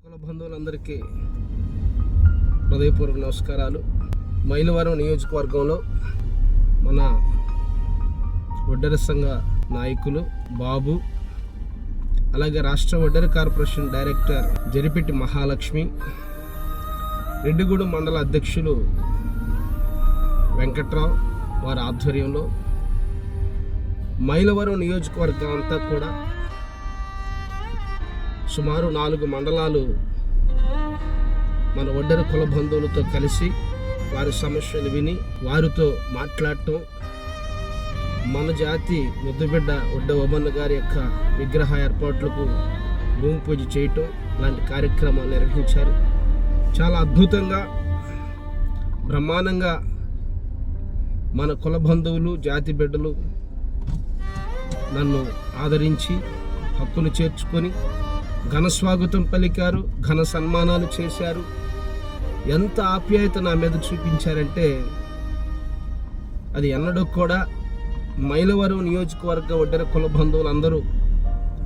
కుల బంధువులందరికీ హృదయపూర్వక నమస్కారాలు. మైలవరం నియోజకవర్గంలో మన వడ్డర సంఘ నాయకులు బాబు అలాగే రాష్ట్ర వడ్డర కార్పొరేషన్ డైరెక్టర్ జరిపిటి మహాలక్ష్మి రెడ్డిగూడెం మండల అధ్యక్షులు వెంకట్రావు వారి ఆధ్వర్యంలో మైలవరం నియోజకవర్గం అంతా కూడా సుమారు నాలుగు మండలాలు మన ఒడ్డర కుల బంధువులతో కలిసి వారి సమస్యలు విని వారితో మాట్లాడటం. మన జాతి ముద్దుబిడ్డ ఒడ్డ ఒబన్న గారి యొక్క విగ్రహ ఏర్పాట్లకు భూమి పూజ చేయటం లాంటి కార్యక్రమాలు నిర్వహించారు. చాలా అద్భుతంగా బ్రహ్మాండంగా మన కుల బంధువులు జాతి బిడ్డలు నన్ను ఆదరించి హక్కును చేర్చుకొని ఘన స్వాగతం పలికారు ఘన సన్మానాలు చేశారు. ఎంత ఆప్యాయత నా మీద చూపించారంటే అది ఎన్నడూ కూడా మైలవరం నియోజకవర్గ ఒడ్డెర కుల బంధువులందరూ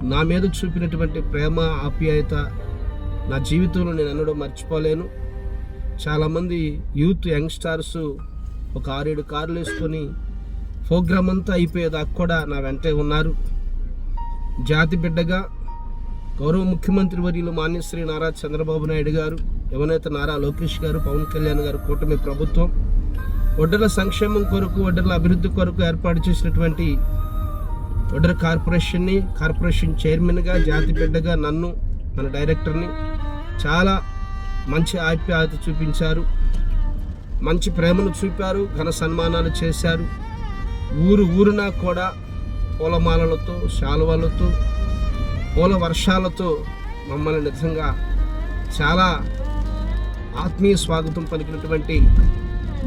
నా మీద చూపినటువంటి ప్రేమ ఆప్యాయత నా జీవితంలో నేను ఎన్నడూ మర్చిపోలేను. చాలామంది యూత్ యంగ్స్టార్స్ ఒక ఆరేడు కార్లు వేసుకొని ప్రోగ్రామ్ అంతా అయిపోయేదాకా కూడా నా వెంటే ఉన్నారు. జాతి బిడ్డగా గౌరవ ముఖ్యమంత్రి వర్యులు మాన్యశ్రీ నారా చంద్రబాబు నాయుడు గారు యువనేత నారా లోకేష్ గారు పవన్ కళ్యాణ్ గారు కూటమి ప్రభుత్వం ఒడ్డల సంక్షేమం కొరకు ఒడ్డల అభివృద్ధి కొరకు ఏర్పాటు చేసినటువంటి ఒడ్డర కార్పొరేషన్ని కార్పొరేషన్ చైర్మన్గా జాతి బిడ్డగా నన్ను మన డైరెక్టర్ని చాలా మంచి ఆప్యాయత చూపించారు. మంచి ప్రేమను చూపారు ఘన సన్మానాలు చేశారు. ఊరు ఊరునా కూడా పూలమాలలతో శాలువలతో పూల వర్షాలతో మమ్మల్ని నిజంగా చాలా ఆత్మీయ స్వాగతం పలికినటువంటి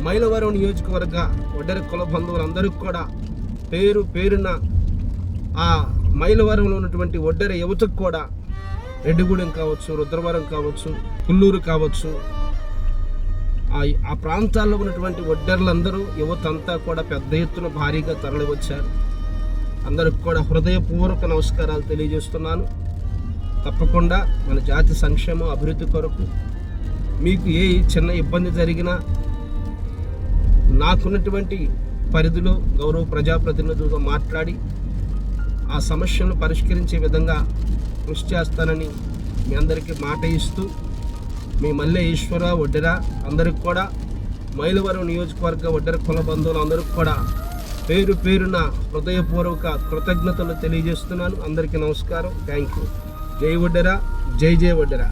మైలవరం నియోజకవర్గ ఒడ్డరి కుల బంధువులందరికీ కూడా పేరు పేరున ఆ మైలవరంలో ఉన్నటువంటి ఒడ్డరి యువతకు కూడా రెడ్డిగూడెం కావచ్చు రుద్రవరం కావచ్చు పుల్లూరు కావచ్చు ఆ ఆ ప్రాంతాల్లో ఉన్నటువంటి ఒడ్డర్లందరూ యువత అంతా కూడా పెద్ద ఎత్తున భారీగా తరలివచ్చారు. అందరికి కూడా హృదయపూర్వక నమస్కారాలు తెలియజేస్తున్నాను. తప్పకుండా మన జాతి సంక్షేమం అభివృద్ధి కొరకు మీకు ఏ చిన్న ఇబ్బంది జరిగినా నాకున్నటువంటి పరిధిలో గౌరవ ప్రజాప్రతినిధులతో మాట్లాడి ఆ సమస్యలను పరిష్కరించే విధంగా కృషి చేస్తానని మీ అందరికీ మాట ఇస్తూ మీ మల్లె ఈశ్వర ఒడ్డెర అందరికి కూడా మైలవరం నియోజకవర్గ ఒడ్డెర కుల బంధువులు అందరికి కూడా పేరు పేరున హృదయపూర్వక కృతజ్ఞతలు తెలియజేస్తున్నాను. అందరికీ నమస్కారం. థ్యాంక్ యూ జై ఒడ్డెర జై జై వడ్డరా.